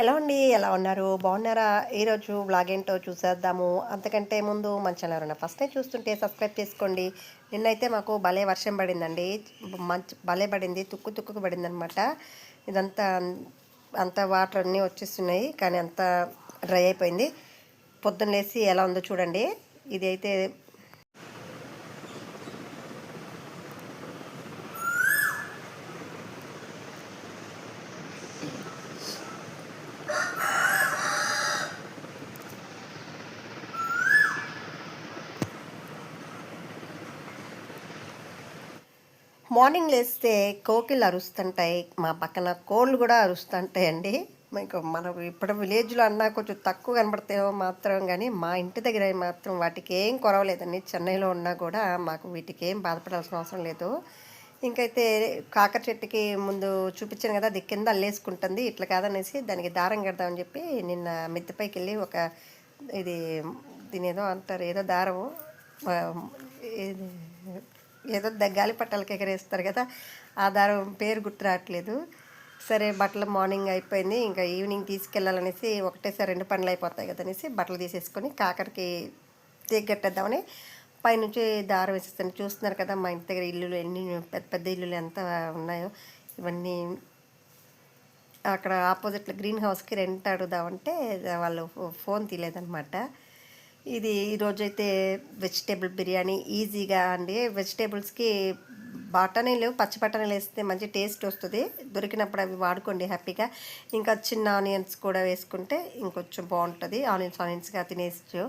Hello అండి ఎలా ఉన్నారు? బాగున్నారా? ఈరోజు వ్లాగ్ ఏంటో చూసేద్దాము. అంతకంటే ముందు మన ఛానల్ ఎవరైనా ఫస్ట్ టైం చూస్తుంటే సబ్స్క్రైబ్ చేసుకోండి. నిన్నైతే మాకు భలే వర్షం పడిందండి. మంచి భలే పడింది. తుక్కు తుక్కుకు పడింది అనమాట ఇదంతా అంత వాటర్ అన్నీ వచ్చేస్తున్నాయి కానీ అంతా డ్రై అయిపోయింది. పొద్దున్న లేసి ఎలా ఉందో చూడండి. ఇది అయితే మార్నింగ్ లేస్తే కోకిలు అరుస్తుంటాయి. మా పక్కన కోళ్ళు కూడా అరుస్తుంటాయండి. మీకు మనం ఇప్పుడు విలేజ్లో అన్నా కొంచెం తక్కువ కనబడతాయో మాత్రం కానీ మా ఇంటి దగ్గర మాత్రం వాటికి ఏం కొరవలేదండి. చెన్నైలో ఉన్నా కూడా మాకు వీటికి ఏం బాధపడాల్సిన అవసరం లేదు. ఇంకైతే కాకర చెట్టుకి ముందు చూపించాను కదా అది కింద అల్లేసుకుంటుంది. ఇట్లా కాదనేసి దానికి దారం కడదామని చెప్పి నిన్న మిద్దెపైకి వెళ్ళి ఒక ఇది దీని ఏదో అంటారు ఏదో దారము ఇది ఏదో దగ్గాలి పట్టాలకు ఎగరేస్తారు కదా ఆ దారం పేరు గుర్తు రావట్లేదు. సరే బట్టలు మార్నింగ్ అయిపోయింది ఇంకా ఈవినింగ్ తీసుకెళ్ళాలనేసి ఒకటేసారి రెండు పనులు అయిపోతాయి కదా బట్టలు తీసేసుకొని కాకరికి తీగట్టేద్దామని పైనుంచి దారం వేసేస్తాను. చూస్తున్నారు కదా మా ఇంటి దగ్గర ఇల్లులు ఎన్ని పెద్ద పెద్ద ఇల్లులు ఎంత ఉన్నాయో ఇవన్నీ అక్కడ ఆపోజిట్లో గ్రీన్ హౌస్కి రెంట్ అడుగుదామంటే వాళ్ళు ఫోన్ తీయలేదనమాట ఇది ఈరోజైతే వెజిటేబుల్ బిర్యానీ ఈజీగా అండి. వెజిటేబుల్స్కి బఠానీలు పచ్చి బఠానీలు వేస్తే మంచి టేస్ట్ వస్తుంది. దొరికినప్పుడు అవి వాడుకోండి హ్యాపీగా. ఇంకా చిన్న ఆనియన్స్ కూడా వేసుకుంటే ఇంకొంచెం బాగుంటుంది. ఆనియన్స్ ఆనియన్స్గా తినేచ్చు.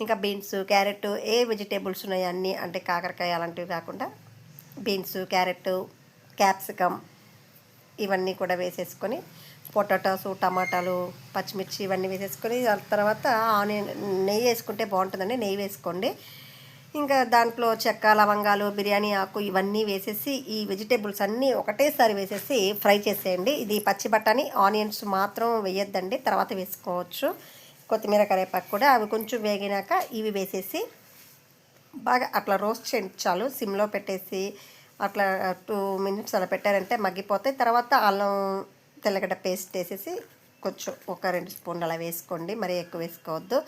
ఇంకా బీన్స్ క్యారెట్ ఏ వెజిటేబుల్స్ ఉన్నాయో అన్నీ అంటే కాకరకాయ అలాంటివి కాకుండా బీన్స్ క్యారెట్ క్యాప్సికమ్ ఇవన్నీ కూడా వేసేసుకొని పొటాటోస్ టమాటాలు పచ్చిమిర్చి ఇవన్నీ వేసేసుకొని తర్వాత ఆనియన్ నెయ్యి వేసుకుంటే బాగుంటుందండి. నెయ్యి వేసుకోండి. ఇంకా దాంట్లో చెక్క లవంగాలు బిర్యానీ ఆకు ఇవన్నీ వేసేసి ఈ వెజిటేబుల్స్ అన్నీ ఒకటేసారి వేసేసి ఫ్రై చేసేయండి. ఇది పచ్చి బఠానీ ఆనియన్స్ మాత్రం వేయొద్దండి. తర్వాత వేసుకోవచ్చు. కొత్తిమీర కరివేపాకు కూడా అవి కొంచెం వేగినాక ఇవి వేసేసి బాగా అట్లా రోస్ట్ చేయించాలు సిమ్లో పెట్టేసి అట్లా టూ మినిట్స్ అలా పెట్టారంటే మగ్గిపోతాయి. తర్వాత అల్లం తెల్లగడ్డ పేస్ట్ వేసేసి కొంచెం ఒక రెండు స్పూన్లు అలా వేసుకోండి. మరీ ఎక్కువ వేసుకోవద్దు.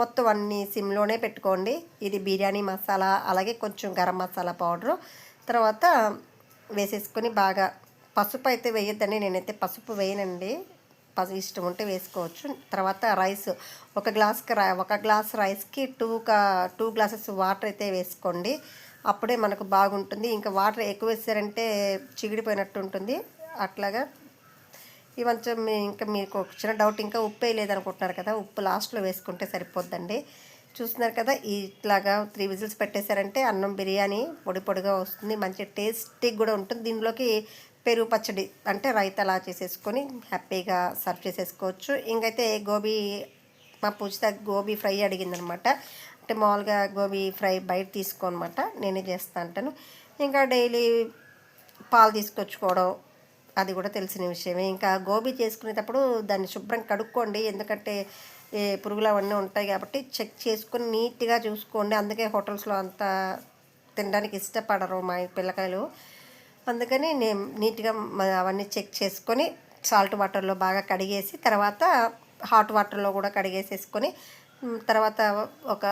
మొత్తం అన్నీ సిమ్లోనే పెట్టుకోండి. ఇది బిర్యానీ మసాలా అలాగే కొంచెం గరం మసాలా పౌడరు. తర్వాత వేసేసుకొని బాగా పసుపు అయితే వేయొద్దండి. నేనైతే పసుపు వేయనండి. పసు ఇష్టం ఉంటే వేసుకోవచ్చు. తర్వాత రైస్ ఒక గ్లాస్కి రై ఒక గ్లాస్ రైస్కి టూ కా టూ గ్లాసెస్ వాటర్ అయితే వేసుకోండి. అప్పుడే మనకు బాగుంటుంది. ఇంకా వాటర్ ఎక్కువ వేసారంటే చిగిడిపోయినట్టు ఉంటుంది. అట్లాగా ఇవంతా ఇంకా మీకు ఒక చిన్న డౌట్ ఇంకా ఉప్పు వేయలేదనుకుంటున్నారు కదా ఉప్పు లాస్ట్లో వేసుకుంటే సరిపోద్దండి. చూస్తున్నారు కదా ఇట్లాగా త్రీ విజిల్స్ పెట్టేశారంటే అన్నం బిర్యానీ పొడి పొడిగా వస్తుంది మంచి టేస్టీ కూడా ఉంటుంది. దీనిలోకి పెరుగు పచ్చడి అంటే రైతాలా చేసేసుకొని హ్యాపీగా సర్వ్ చేసేసుకోవచ్చు. ఇంకైతే గోబీ మా పూజిత గోబీ ఫ్రై అడిగిందనమాట. అంటే మామూలుగా గోబీ ఫ్రై బయట తీసుకోనమాట నేనే చేస్తా అంటాను. ఇంకా డైలీ పాలు తీసుకొచ్చుకోవడం అది కూడా తెలిసిన విషయమే. ఇంకా గోబీ చేసుకునేటప్పుడు దాన్ని శుభ్రం కడుక్కోండి. ఎందుకంటే ఏ పురుగులు అవన్నీ ఉంటాయి కాబట్టి చెక్ చేసుకొని నీట్గా చూసుకోండి. అందుకే హోటల్స్లో అంత తినడానికి ఇష్టపడరు మా పిల్లకాయలు. అందుకని నేను నీట్గా అవన్నీ చెక్ చేసుకొని సాల్ట్ వాటర్లో బాగా కడిగేసి తర్వాత హాట్ వాటర్లో కూడా కడిగేసేసుకొని తర్వాత ఒక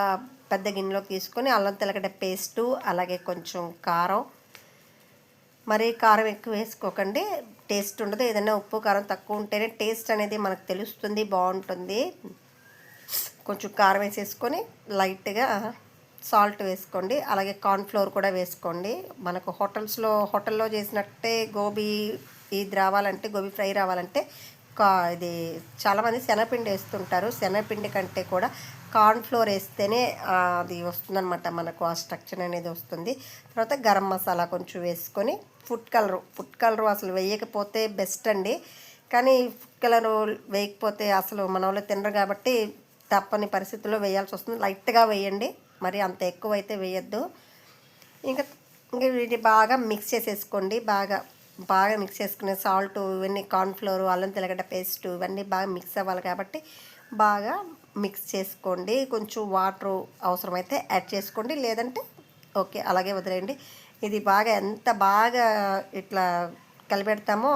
పెద్ద గిన్నెలోకి తీసుకొని అల్లం తెల్లగడ్డ పేస్టు అలాగే కొంచెం కారం. మరీ కారం ఎక్కువ వేసుకోకండి. టేస్ట్ ఉండదు. ఏదైనా ఉప్పు కారం తక్కువ ఉంటేనే టేస్ట్ అనేది మనకు తెలుస్తుంది బాగుంటుంది. కొంచెం కారం వేసేసుకొని లైట్గా సాల్ట్ వేసుకోండి. అలాగే కార్న్ఫ్లోర్ కూడా వేసుకోండి. మనకు హోటల్స్లో హోటల్లో చేసినట్టే గోబీ ఇది రావాలంటే గోబీ ఫ్రై రావాలంటే కా ఇది చాలామంది శనగపిండి వేస్తుంటారు. శనగపిండి కంటే కూడా కార్న్ఫ్లోర్ వేస్తేనే అది వస్తుందన్నమాట. మనకు ఆ స్ట్రక్చర్ అనేది వస్తుంది. తర్వాత గరం మసాలా కొంచెం వేసుకొని ఫుడ్ కలర్. ఫుడ్ కలరు అసలు వేయకపోతే బెస్ట్ అండి. కానీ ఫుడ్ కలర్ వేయకపోతే అసలు మన వాళ్ళు తినరు కాబట్టి తప్పని పరిస్థితుల్లో వేయాల్సి వస్తుంది. లైట్గా వేయండి. మరి అంత ఎక్కువ అయితే వేయద్దు. ఇంకా ఇంకా వీటిని బాగా మిక్స్ చేసేసుకోండి. బాగా బాగా మిక్స్ చేసుకునే సాల్ట్ ఇవన్నీ కార్న్ఫ్లోర్ అల్లం తెల్లగడ్డ పేస్ట్ ఇవన్నీ బాగా మిక్స్ అవ్వాలి కాబట్టి బాగా మిక్స్ చేసుకోండి. కొంచెం వాటర్ అవసరమైతే యాడ్ చేసుకోండి. లేదంటే ఓకే అలాగే వదిలేయండి. ఇది బాగా ఎంత బాగా ఇట్లా కలిపెడతామో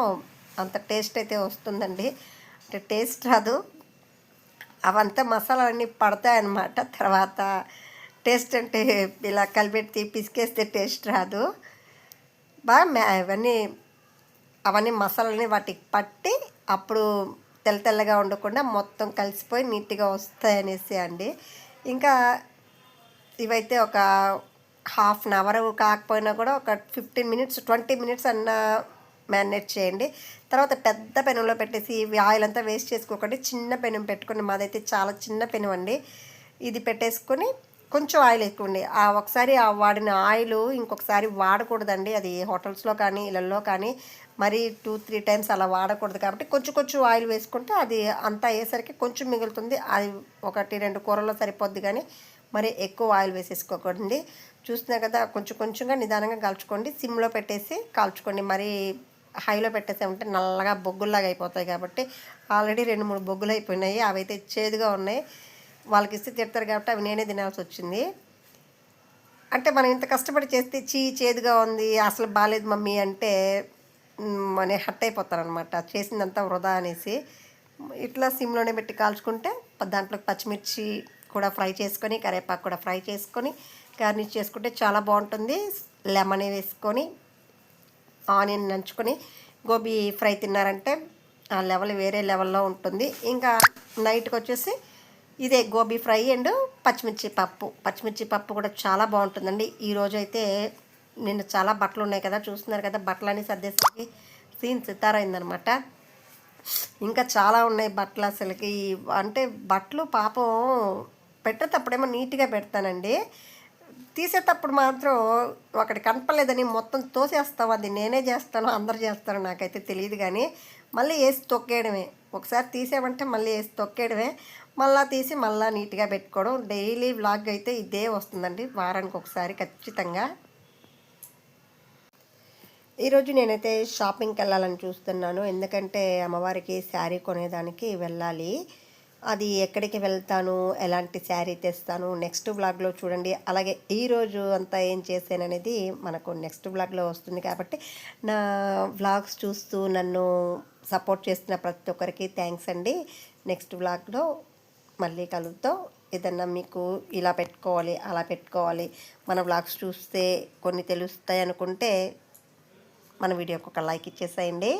అంత టేస్ట్ అయితే వస్తుందండి. అంటే టేస్ట్ రాదు. అవంతా మసాలాలన్నీ పడతాయన్నమాట. తర్వాత టేస్ట్ అంటే ఇలా కలిపెట్టి పిసికేస్తే టేస్ట్ రాదు. బాగా మ్యా అవన్నీ అవన్నీ మసాలాలని వాటికి పట్టి అప్పుడు తెల్ల తెల్లగా ఉండకుండా మొత్తం కలిసిపోయి నీట్గా వస్తాయి అనేసి అండి. ఇంకా ఇవైతే ఒక హాఫ్ అన్ అవర్ కాకపోయినా కూడా ఒక ఫిఫ్టీన్ మినిట్స్ ట్వంటీ మినిట్స్ అన్న మ్యారినేట్ చేయండి. తర్వాత పెద్ద పెనంలో పెట్టేసి ఇవి ఆయిల్ అంతా వేస్ట్ చేసుకోకండి. చిన్న పెనం పెట్టుకుని మాదైతే చాలా చిన్న పెనం అండి. ఇది పెట్టేసుకొని కొంచెం ఆయిల్ ఎక్కువండి. ఆ ఒకసారి ఆ వాడిన ఆయిల్ ఇంకొకసారి వాడకూడదండి. అది హోటల్స్లో కానీ ఇళ్ళల్లో కానీ మరి టూ త్రీ టైమ్స్ అలా వాడకూడదు కాబట్టి కొంచెం కొంచెం ఆయిల్ వేసుకుంటే అది అంతా అయ్యేసరికి కొంచెం మిగులుతుంది. అది ఒకటి రెండు కూరల్లో సరిపోద్ది కానీ మరి ఎక్కువ ఆయిల్ వేసేసుకోకండి. చూస్తున్నా కదా కొంచెం కొంచెంగా నిదానంగా కాల్చుకోండి. సిమ్లో పెట్టేసి కాల్చుకోండి. మరి హైలో పెట్టేసామంటే నల్లగా బొగ్గుల్లాగా అయిపోతాయి కాబట్టి ఆల్రెడీ రెండు మూడు బొగ్గులు అయిపోయినాయి. అవి అయితే చేదుగా ఉన్నాయి. వాళ్ళకి ఇస్తే తిడతారు కాబట్టి అవి నేనే తినాల్సి వచ్చింది. అంటే మనం ఇంత కష్టపడి చేస్తే చీ చేదుగా ఉంది అసలు బాగాలేదు మమ్మీ అంటే మన హట్ అయిపోతారనమాట చేసిందంతా వృధా అనేసి ఇట్లా సిమ్లోనే పెట్టి కాల్చుకుంటే దాంట్లో పచ్చిమిర్చి కూడా ఫ్రై చేసుకొని కరివేపాకు కూడా ఫ్రై చేసుకొని గార్నిష్ చేసుకుంటే చాలా బాగుంటుంది. లెమన్ వేసుకొని ఆనియన్ నంచుకొని గోబీ ఫ్రై తిన్నారంటే ఆ లెవెల్ వేరే లెవెల్లో ఉంటుంది. ఇంకా నైట్కి వచ్చేసి ఇదే గోబీ ఫ్రై అండ్ పచ్చిమిర్చి పప్పు. పచ్చిమిర్చి పప్పు కూడా చాలా బాగుంటుందండి. ఈరోజు అయితే నిన్న చాలా బట్టలు ఉన్నాయి కదా చూస్తున్నారు కదా బట్టలన్నీ సర్దేసరికి సీన్ సితారైందనమాట. ఇంకా చాలా ఉన్నాయి బట్టలు అసలుకి. అంటే బట్టలు పాపం పెట్టేటప్పుడేమో నీట్గా పెడతానండి. తీసేటప్పుడు మాత్రం ఒకటి కనపలేదని మొత్తం తోసేస్తాం అది నేనే చేస్తాను అందరు చేస్తారు నాకైతే తెలియదు కానీ మళ్ళీ వేసి తొక్కేయడమే. ఒకసారి తీసామంటే మళ్ళీ వేసి తొక్కేయడమే. మళ్ళీ తీసి మళ్ళీ నీట్గా పెట్టుకోవడం. డైలీ వ్లాగ్ అయితే ఇదే వస్తుందండి. వారానికి ఒకసారి ఖచ్చితంగా. ఈరోజు నేనైతే షాపింగ్కి వెళ్ళాలని చూస్తున్నాను. ఎందుకంటే అమ్మవారికి శారీ కొనేదానికి వెళ్ళాలి. అది ఎక్కడికి వెళ్తాను? ఎలాంటి శారీ తెస్తాను? నెక్స్ట్ బ్లాగ్లో చూడండి. అలాగే ఈరోజు అంతా ఏం చేశాననేది మనకు నెక్స్ట్ బ్లాగ్లో వస్తుంది కాబట్టి నా బ్లాగ్స్ చూస్తూ నన్ను సపోర్ట్ చేస్తున్న ప్రతి ఒక్కరికి థ్యాంక్స్ అండి. నెక్స్ట్ వ్లాగ్లో మళ్ళీ కలుద్దాం. ఏదన్నా మీకు ఇలా పెట్టుకోవాలి అలా పెట్టుకోవాలి మన వ్లాగ్స్ చూస్తే కొన్ని తెలుస్తాయి అనుకుంటే మన వీడియోకి ఒక లైక్ ఇచ్చేసేయండి.